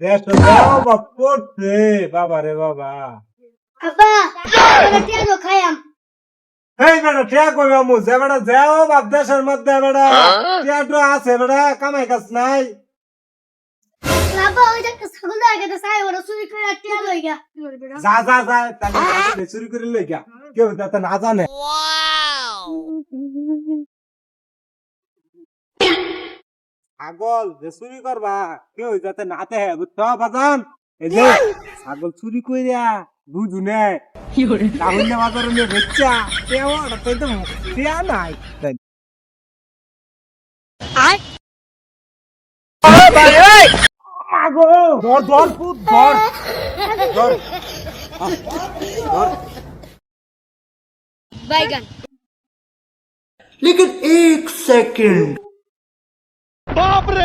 দাও পড়ছে বাবা রে বাবা আব্বা টিয়া এই বেটা ঠিয়া কই মামু যে বেটা যাও বাপ দেশের মধ্যে বেটা তো আছে বেটা কামাই কাজ নাই ছাগল আগে তো সাই ওরা চুরি করে টিয়া লই গা যা যা যা তাহলে চুরি করে লই গা কেউ যাতে না জানে ছাগল যে চুরি করবা কেউ যাতে নাতে হে বুঝছো বাজান এই যে ছাগল চুরি কইরা বুঝুনে রাহুল বাজারে নিয়ে বেচ্চা কেউ তাই তো দেয়া নাই তাই আগো ধর ধর পুত ধর ধর ধর বাইগান लेकिन एक सेकंड pobre!